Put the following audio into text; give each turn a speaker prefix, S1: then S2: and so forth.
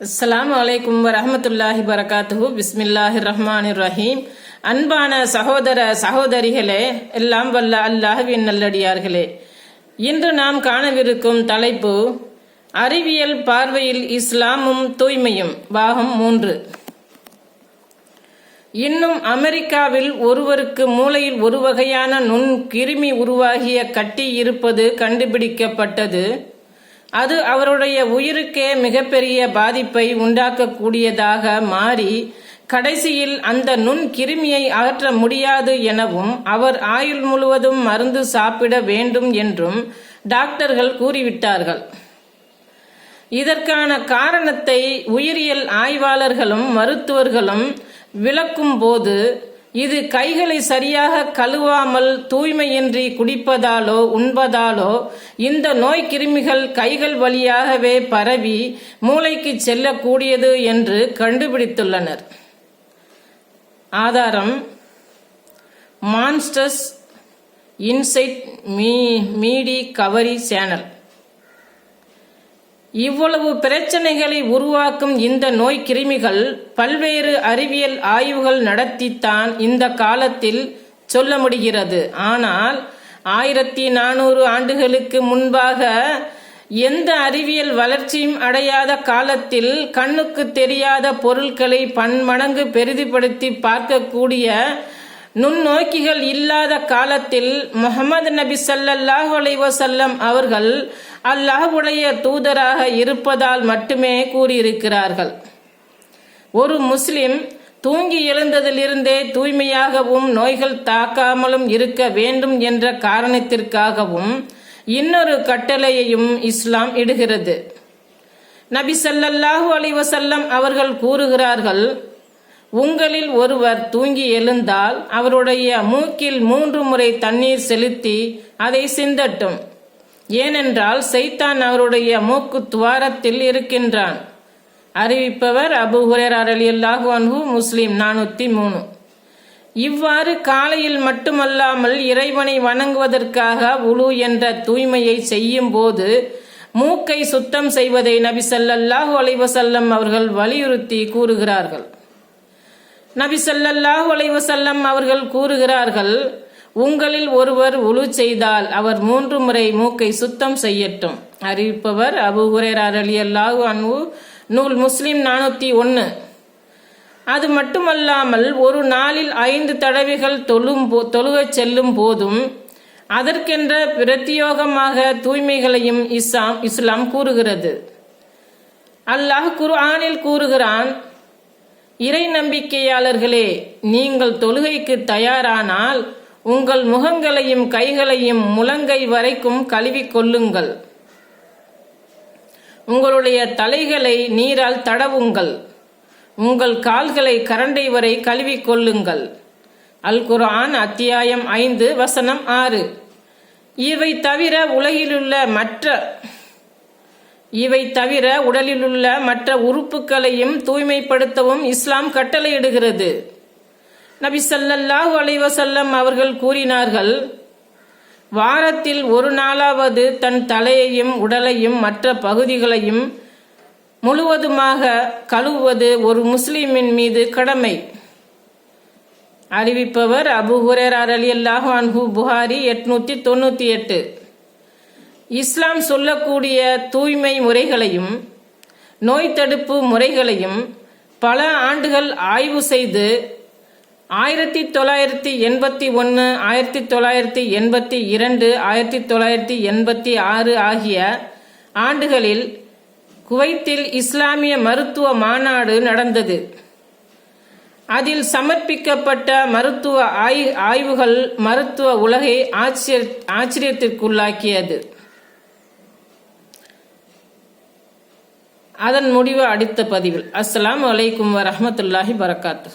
S1: அஸ்லாம் வலைக்கும் வரமத்துல்லாஹி வரகாத்து பிஸ்மில்லாஹி ரஹ்மான் ரஹீம் அன்பான சகோதர சகோதரிகளே எல்லாம் வல்ல அல்லாஹ்வின் நல்லடியார்களே. இன்று நாம் காணவிருக்கும் தலைப்பு அறிவியல் பார்வையில் இஸ்லாமும் தூய்மையும். பாகம் மூன்று. இன்னும் அமெரிக்காவில் ஒருவருக்கு மூளையில் ஒரு வகையான நுண் கிருமி உருவாகிய கட்டி இருப்பது கண்டுபிடிக்கப்பட்டது. அது அவருடைய உயிருக்கே மிகப்பெரிய பாதிப்பை உண்டாக்கக்கூடியதாக மாறி கடைசியில் அந்த நுண் கிருமியை அகற்ற முடியாது எனவும் அவர் ஆயுள் முழுவதும் மருந்து சாப்பிட வேண்டும் என்றும் டாக்டர்கள் கூறிவிட்டார்கள். இதற்கான காரணத்தை உயிரியல் ஆய்வாளர்களும் மருத்துவர்களும் விளக்கும் போது இது கைகளை சரியாக கழுவாமல் தூய்மையின்றி குடிப்பதாலோ உண்பதாலோ இந்த நோய் கிருமிகள் கைகள் வழியாகவே பரவி மூளைக்கு செல்லக்கூடியது என்று கண்டுபிடித்துள்ளனர். ஆதாரம் மான்ஸ்டர்ஸ் இன்சைட் மீ மீடி கவரி சேனல். இவ்வளவு பிரச்சனைகளை உருவாக்கும் இந்த நோய் கிருமிகள் பல்வேறு அறிவியல் ஆய்வுகள் நடத்தித்தான் இந்த காலத்தில் சொல்ல முடிகிறது. ஆனால் ஆயிரத்தி நானூறு ஆண்டுகளுக்கு முன்பாக எந்த அறிவியல் வளர்ச்சியும் அடையாத காலத்தில் கண்ணுக்கு தெரியாத பொருட்களை பன்மடங்கு பெரிதுபடுத்தி பார்க்கக்கூடிய நுண்ணோக்கிகள் இல்லாத காலத்தில் முகமது நபி சல்லல்லாஹ் அலைவசல்லம் அவர்கள் அல்லாஹுடைய தூதராக இருப்பதால் மட்டுமே கூறியிருக்கிறார்கள். ஒரு முஸ்லிம் தூங்கி எழுந்ததிலிருந்தே தூய்மையாகவும் நோய்கள் தாக்காமலும் இருக்க வேண்டும் என்ற காரணத்திற்காகவும் இன்னொரு கட்டளையையும் இஸ்லாம் இடுகிறது. நபி சல்லல்லாஹு அலைவசல்லம் அவர்கள் கூறுகிறார்கள் உங்களில் ஒருவர் தூங்கி எழுந்தால் அவருடைய மூக்கில் மூன்று முறை தண்ணீர் செலுத்தி அதை சிந்தட்டும். ஏனென்றால் சைத்தான் அவருடைய மூக்கு துவாரத்தில் இருக்கின்றான். அறிவிப்பவர் அபு ஹுரேர் அலி அல்லாஹு அன்ஹு முஸ்லீம் நானூற்றி மூணு. இவ்வாறு காலையில் மட்டுமல்லாமல் இறைவனை வணங்குவதற்காக உழு என்ற தூய்மையை செய்யும் போது மூக்கை சுத்தம் செய்வதை நபி சல்லல்லாஹு அலைவசல்லம் அவர்கள் வலியுறுத்தி கூறுகிறார்கள். நபி சல்லல்லாஹு அலைவசல்லம் அவர்கள் கூறுகிறார்கள் உங்களில் ஒருவர் உழு செய்தால் அவர் மூன்று முறை மூக்கை சுத்தம் செய்யட்டும். அறிவிப்பவர் அபு ஹுரேர் அலி அல்லாஹு அன்பு நூல் முஸ்லிம் நானூற்றி ஒன்று அது மட்டுமல்லாமல் ஒரு நாளில் ஐந்து தடவைகள் தொழும் போ தொழுகச் செல்லும் போதும் அதற்கென்ற பிரத்தியோகமாக தூய்மைகளையும் இஸ்லாம் இஸ்லாம் கூறுகிறது. அல்லாஹ் குர்ஆனில் கூறுகிறான் இறை நம்பிக்கையாளர்களே நீங்கள் தொழுகைக்கு தயாரானால் உங்கள் முகங்களையும் கைகளையும் முழங்கை வரைக்கும் கழுவிக் கொள்ளுங்கள். உங்களுடைய தலைகளை நீரால் தடவுங்கள். உங்கள் கால்களை கரண்டை வரை கழுவிக் கொள்ளுங்கள். அல் குரான் அத்தியாயம் ஐந்து வசனம் ஆறு. இவை தவிர உலகிலுள்ள மற்ற இவை தவிர உடலிலுள்ள மற்ற உறுப்புகளையும் தூய்மைப்படுத்தவும் இஸ்லாம் கட்டளையிடுகிறது. நபி சல்லல்லாஹு அலைவசல்லம் அவர்கள் கூறினார்கள் வாரத்தில் ஒரு நாளாவது தன் தலையையும் உடலையும் மற்ற பகுதிகளையும் முழுவதுமாக கழுவுவது ஒரு முஸ்லிமின் மீது கடமை. அறிவிப்பவர் அபு ஹுரேரார் அலி அல்லாஹு அன்ஹு புகாரி எட்நூத்தி தொண்ணூத்தி எட்டு. இஸ்லாம் சொல்லக்கூடிய தூய்மை முறைகளையும் நோய் தடுப்பு முறைகளையும் பல ஆண்டுகள் ஆய்வு செய்து ஆயிரத்தி தொள்ளாயிரத்தி எண்பத்தி ஒன்று ஆயிரத்தி தொள்ளாயிரத்தி எண்பத்தி இரண்டு ஆயிரத்தி தொள்ளாயிரத்தி எண்பத்தி ஆறு ஆகிய ஆண்டுகளில் குவைத்தில் இஸ்லாமிய மருத்துவ மாநாடு நடந்தது. அதில் சமர்ப்பிக்கப்பட்ட மருத்துவ ஆய் ஆய்வுகள் மருத்துவ உலகை ஆச்சரிய ஆச்சரியத்திற்குள்ளாக்கியது. அதன் முடிவு அடுத்த பதிவில். அஸ்லாம் வலைக்கும் வரமத்துல்லாஹி வரகாத்து